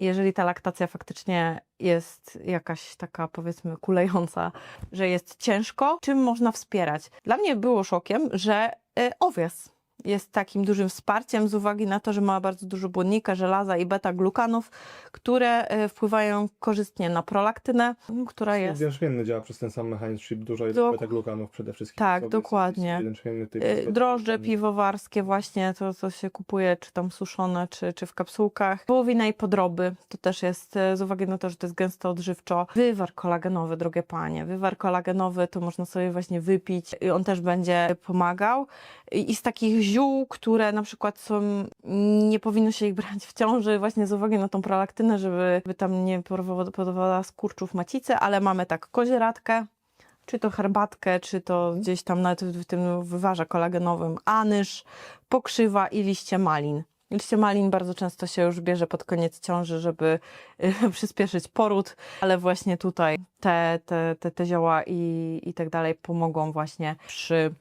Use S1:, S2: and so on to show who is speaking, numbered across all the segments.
S1: jeżeli ta laktacja faktycznie jest jakaś taka powiedzmy kulejąca, że jest ciężko, czym można wspierać? Dla mnie było szokiem, że y, owies jest takim dużym wsparciem z uwagi na to, że ma bardzo dużo błonnika, żelaza i beta-glukanów, które y, wpływają korzystnie na prolaktynę, która jest
S2: Jeden działa przez ten sam mechanizm, czyli dużo jest
S1: Dok-
S2: beta-glukanów przede wszystkim.
S1: Tak,
S2: jest-
S1: dokładnie.
S2: typ jest
S1: Drożdże piwowarskie właśnie, to co się kupuje, czy tam suszone, czy, czy w kapsułkach. Wołowina i podroby, to też jest y, z uwagi na to, że to jest gęsto odżywczo. Wywar kolagenowy, drogie panie. Wywar kolagenowy to można sobie właśnie wypić i on też będzie pomagał. I z takich ziół, które na przykład są, nie powinno się ich brać w ciąży właśnie z uwagi na tą prolaktynę, żeby, tam nie powodowa- powodowała skurczów macicy, ale mamy tak kozieradkę, czy to herbatkę, czy to gdzieś tam nawet w tym wywarze kolagenowym anyż, pokrzywa i liście malin. Liście malin bardzo często się już bierze pod koniec ciąży, żeby y, przyspieszyć poród, ale właśnie tutaj te, te, te, te zioła i, i tak dalej pomogą właśnie przy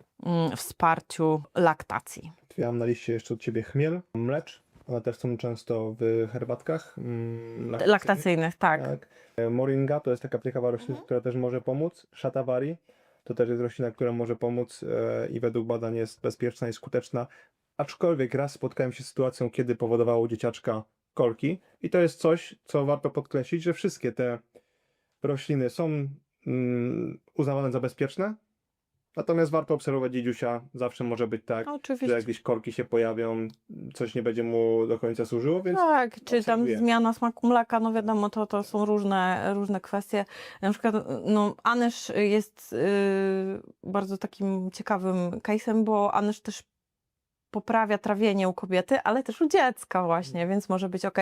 S1: wsparciu laktacji.
S2: Ja mam na liście jeszcze od ciebie chmiel, mlecz. One też są często w herbatkach. mm,
S1: Laktacyjnych, tak.
S2: Tak. E, Moringa to jest taka ciekawa roślina, która też może pomóc. Shatavari to też jest roślina, która może pomóc e, i według badań jest bezpieczna i skuteczna. Aczkolwiek raz spotkałem się z sytuacją, kiedy powodowało dzieciaczka kolki i to jest coś, co warto podkreślić, że wszystkie te rośliny są mm, uznawane za bezpieczne. Natomiast warto obserwować dziedziusia. Zawsze może być tak, że
S1: Oczywiście.
S2: jakieś korki się pojawią, coś nie będzie mu do końca służyło, więc
S1: Tak, czy tam
S2: obserwuję.
S1: zmiana smaku mleka, no wiadomo, to, to są różne, różne kwestie. Na przykład no, anyż jest y, bardzo takim ciekawym case'em, bo anyż też poprawia trawienie u kobiety, ale też u dziecka właśnie, więc może być ok.